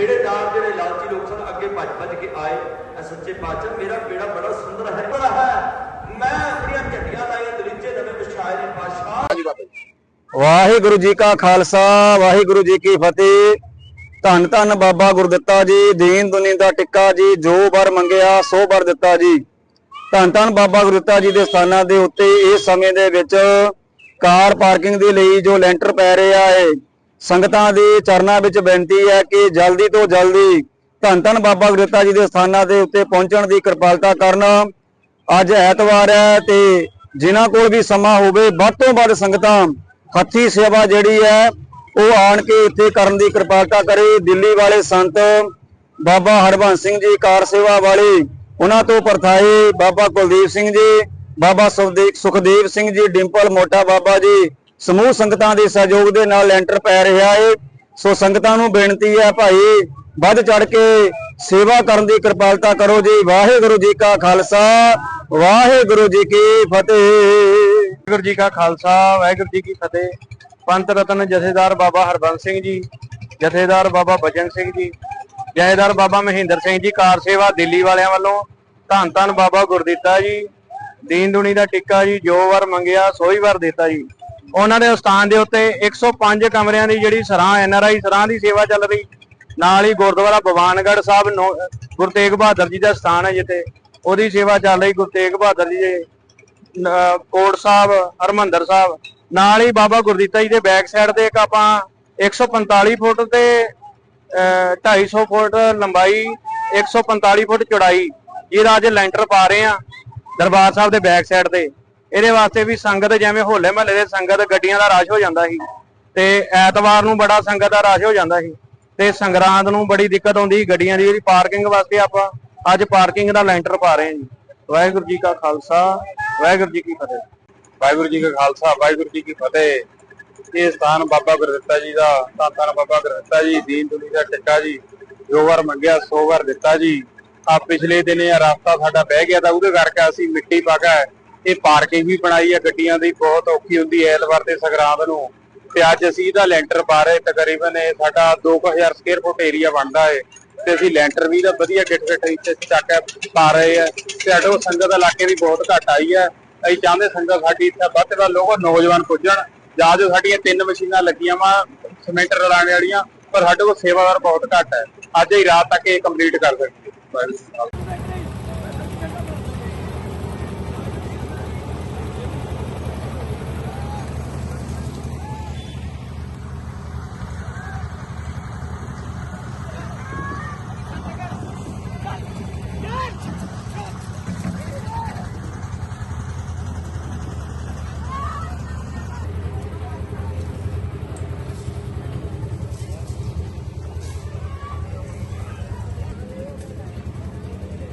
ਬੇੜੇਦਾਰ ਜਿਹੜੇ ਲਾਲਚੀ ਲੋਕ ਸਨ, ਅੱਗੇ ਭੱਜ ਭੱਜ ਕੇ ਆਏ। ਐ ਸੱਚੇ ਪਾਤਸ਼ਾਹ, ਮੇਰਾ ਬੇੜਾ ਬੜਾ ਸੁੰਦਰ ਹੈ ਬੜਾ ਹੈ। ਮੈਂ ਆਪਣੀਆਂ ਝੰਡੀਆਂ ਲਾਈਆਂ ਦਲੀਚੇ ਨਵੇਂ ਵਿਛਾਏ ਨੇ ਪਾਤਸ਼ਾਹ। ਵਾਹਿਗੁਰੂ ਜੀ ਕਾ ਖਾਲਸਾ, ਵਾਹਿਗੁਰੂ ਜੀ ਕੀ ਫਤਿਹ। ਧੰਨ ਧੰਨ ਬਾਬਾ ਗੁਰਦਿੱਤਾ ਜੀ, ਦੀਨ ਦੁਨੀ ਦਾ ਟਿੱਕਾ ਜੀ, ਜੋ ਵਰ ਮੰਗਿਆ, ਸੋ ਵਰ ਦਿੱਤਾ ਜੀ। ਧੰਨ ਧੰਨ ਬਾਬਾ ਗੁਰਦਿੱਤਾ ਜੀ ਦੇ ਸਥਾਨਾਂ ਦੇ ਉੱਤੇ ਇਸ ਸਮੇਂ ਦੇ ਵਿੱਚ ਕਾਰ ਪਾਰਕਿੰਗ ਦੇ ਲਈ ਜੋ ਲੈਂਟਰ ਪੈ ਰਿਹਾ ਹੈ ਸੰਗਤਾਂ ਦੇ ਚਰਨਾਂ ਵਿੱਚ ਬੇਨਤੀ ਹੈ ਕਿ ਜਲਦੀ ਤੋਂ ਜਲਦੀ ਧੰਨ ਧੰਨ ਬਾਬਾ ਗੁਰਦਿੱਤਾ ਜੀ ਦੇ ਸਥਾਨਾਂ ਦੇ ਉੱਤੇ ਪਹੁੰਚਣ ਦੀ ਕਿਰਪਾਲਤਾ ਕਰਨ। ਅੱਜ ਐਤਵਾਰ ਹੈ ਤੇ ਜਿਨ੍ਹਾਂ ਕੋਲ ਵੀ ਸਮਾਂ ਹੋਵੇ, ਵੱਧ ਤੋਂ ਵੱਧ ਸੰਗਤਾਂ ਹੱਥੀ ਸੇਵਾ ਜਿਹੜੀ ਹੈ, ਉਹ ਆਣ ਕੇ ਇੱਥੇ ਕਰਨ ਦੀ ਕਿਰਪਾਲਤਾ ਕਰੇ। ਦਿੱਲੀ ਵਾਲੇ ਸੰਤ ਬਾਬਾ ਹਰਬੰਸ ਸਿੰਘ ਜੀ ਕਾਰ ਸੇਵਾ ਵਾਲੇ, ਉਹਨਾਂ ਤੋਂ ਪਰਥਾਏ ਬਾਬਾ ਕੁਲਦੀਪ ਸਿੰਘ ਜੀ, ਬਾਬਾ ਸੁਖਦੇਵ ਸੁਖਦੇਵ ਸਿੰਘ ਜੀ, ਡਿੰਪਲ ਮੋਟਾ ਬਾਬਾ ਜੀ ਸਮੂਹ ਸੰਗਤਾਂ ਦੇ ਸਹਿਯੋਗ ਦੇ ਨਾਲ ਲੈਂਟਰ ਪੈ ਰਿਹਾ ਏ। ਸੋ ਸੰਗਤਾਂ ਨੂੰ ਬੇਨਤੀ ਹੈ ਭਾਈ, ਵੱਧ ਚੜ ਕੇ ਸੇਵਾ ਕਰਨ ਦੀ ਕਿਰਪਾਲਤਾ ਕਰੋ ਜੀ। ਵਾਹਿਗੁਰੂ ਜੀ ਕਾ ਖਾਲਸਾ, ਵਾਹਿਗੁਰੂ ਜੀ ਕੀ ਫਤਿਹ। ਵਾਹਿਗੁਰੂ ਜੀ ਕਾ ਖਾਲਸਾ, ਵਾਹਿਗੁਰੂ ਜੀ ਕੀ ਫਤਿਹ। ਪੰਤ ਰਤਨ ਜਥੇਦਾਰ ਬਾਬਾ ਹਰਬੰਸ ਸਿੰਘ ਜੀ, ਜਥੇਦਾਰ ਬਾਬਾ ਬਜਨ ਸਿੰਘ ਜੀ, ਜਥੇਦਾਰ ਬਾਬਾ ਮਹਿੰਦਰ ਸਿੰਘ ਜੀ, ਕਾਰ ਸੇਵਾ ਦਿੱਲੀ ਵਾਲਿਆਂ ਵੱਲੋਂ ਧੰਨ ਧੰਨ ਬਾਬਾ ਗੁਰਦੀਤਾ ਜੀ, ਦੀਨ ਦੁਨੀ ਦਾ ਟਿੱਕਾ ਜੀ, ਜੋ ਵਾਰ ਮੰਗਿਆ, ਸੋਈ ਵਾਰ ਦਿੱਤਾ ਜੀ। ਉਹਨਾਂ ਦੇ ਸਥਾਨ ਦੇ ਉੱਤੇ 105 ਕਮਰਿਆਂ ਦੀ ਜਿਹੜੀ ਸਰਾਂ ਐਨਆਰਆਈ ਸਰਾਂ ਦੀ ਸੇਵਾ ਚੱਲ ਰਹੀ। ਨਾਲ ਹੀ ਗੁਰਦੁਆਰਾ ਭਵਾਨਗੜ੍ਹ ਸਾਹਿਬ ਨੌ- ਗੁਰੂ ਤੇਗ ਬਹਾਦਰ ਜੀ ਦਾ ਸਥਾਨ ਹੈ ਜਿੱਥੇ। ਉਹਦੀ ਸੇਵਾ ਚੱਲ ਰਹੀ ਗੁਰੂ ਤੇਗ ਬਹਾਦਰ ਜੀ ਦੇ ਕੋਟ ਸਾਹਿਬ ਹਰਮੰਦਰ ਸਾਹਿਬ। ਨਾਲ ਹੀ ਬਾਬਾ ਗੁਰਦੀਤਾ ਜੀ ਦੇ ਬੈਕ ਸਾਈਡ ਤੇ ਇੱਕ ਆਪਾਂ 145 ਫੁੱਟ ਤੇ ਅਹ, 250 ਫੁੱਟ ਲੰਬਾਈ 145 ਫੁੱਟ ਚੌੜਾਈ ਜਿਹਦਾ ਅੱਜ ਲੈਂਟਰ ਪਾ ਰਹੇ ਆ ਦਰਬਾਰ ਸਾਹਿਬ ਦੇ ਬੈਕ ਸਾਈਡ ਤੇ। ਇਹਦੇ ਵਾਸਤੇ ਵੀ ਸੰਗਤ ਜਿਵੇਂ ਹੋਲੇ ਮਹੱਲੇ ਦੇ ਸੰਗਤ ਗੱਡੀਆਂ ਦਾ ਰਸ਼ ਹੋ ਜਾਂਦਾ ਸੀ ਤੇ ਐਤਵਾਰ ਨੂੰ ਬੜਾ ਸੰਗਤ ਦਾ ਰਸ਼ ਹੋ ਜਾਂਦਾ ਸੀ ਤੇ ਸੰਗਰਾਂਦ ਨੂੰ ਬੜੀ ਦਿੱਕਤ ਆਉਂਦੀ ਸੀ ਗੱਡੀਆਂ ਦੀ, ਜਿਹੜੀ ਪਾਰਕਿੰਗ ਵਾਸਤੇ ਆਪਾਂ ਅੱਜ ਪਾਰਕਿੰਗ ਦਾ ਲੈਂਟਰ ਪਾ ਰਹੇ ਹਾਂ ਜੀ। ਵਾਹਿਗੁਰੂ ਜੀ ਕਾ ਖਾਲਸਾ, ਵਾਹਿਗੁਰੂ ਜੀ ਕੀ ਫਤਿਹ। ਵਾਹਿਗੁਰੂ ਜੀ ਕਾ ਖਾਲਸਾ, ਵਾਹਿਗੁਰੂ ਜੀ ਕੀ ਫਤਿਹ। ਇਹ ਸਥਾਨ ਬਾਬਾ ਗੁਰਦਿੱਤਾ ਜੀ ਦਾ, ਧੰਨ ਬਾਬਾ ਗੁਰਦਿੱਤਾ ਜੀ, ਦੀਨ ਦੁਨੀ ਦਾ ਟਿੱਕਾ ਜੀ। ਜੋ ਵਾਰ ਮੰਗਿਆ, ਸੋ ਵਾਰ ਦਿੱਤਾ ਜੀ। ਆ ਪਿਛਲੇ ਦਿਨ ਇਹ ਰਸਤਾ ਸਾਡਾ ਬਹਿ ਗਿਆ ਤਾਂ ਉਹਦੇ ਕਰਕੇ ਅਸੀਂ ਮਿੱਟੀ ਪਾ ਕੇ ਇਹ ਪਾਰਕਿੰਗ ਵੀ ਬਣਾਈ ਹੈ ਗੱਡੀਆਂ ਦੀ, ਬਹੁਤ ਔਖੀ ਹੁੰਦੀ ਹੈ ਐਤਵਾਰ ਤੇ ਸੰਗਰਾਂਦ ਨੂੰ। ਤੇ ਅੱਜ ਅਸੀਂ ਇਹਦਾ ਲੈਂਟਰ ਪਾ ਰਹੇ, ਤਕਰੀਬਨ ਇਹ ਸਾਡਾ 2000 ਸਕੁਅਰ ਫੁੱਟ ਏਰੀਆ ਬਣਦਾ ਹੈ ਤੇ ਅਸੀਂ ਲੈਂਟਰ ਵੀ ਦਾ ਵਧੀਆ ਗਿੱਟ ਗਿੱਟ ਇੱਥੇ ਚੱਕ ਪਾ ਰਹੇ ਆ। ਤੇ ਸਾਡੇ ਕੋਲ ਸੰਗਤ ਇਲਾਕੇ ਦੀ ਬਹੁਤ ਘੱਟ ਆਈ ਹੈ ਅਸੀਂ ਚਾਹੁੰਦੇ ਸੰਗਤ ਸਾਡੀ ਇੱਥੇ ਵੱਧ ਵੱਧ ਲੋਕ ਨੌਜਵਾਨ ਪੁੱਜਣ। ਜਾਂ ਜੋ ਸਾਡੀਆਂ ਤਿੰਨ ਮਸ਼ੀਨਾਂ ਲੱਗੀਆਂ ਵਾ ਸਿਮੈਂਟ ਰਲਾਣੇ ਵਾਲੀਆਂ, ਪਰ ਸਾਡੇ ਕੋਲ ਸੇਵਾਦਾਰ ਬਹੁਤ ਘੱਟ ਹੈ ਅੱਜ ਹੀ ਰਾਤ ਤੱਕ ਇਹ ਕੰਪਲੀਟ ਕਰ ਸਕਦੇ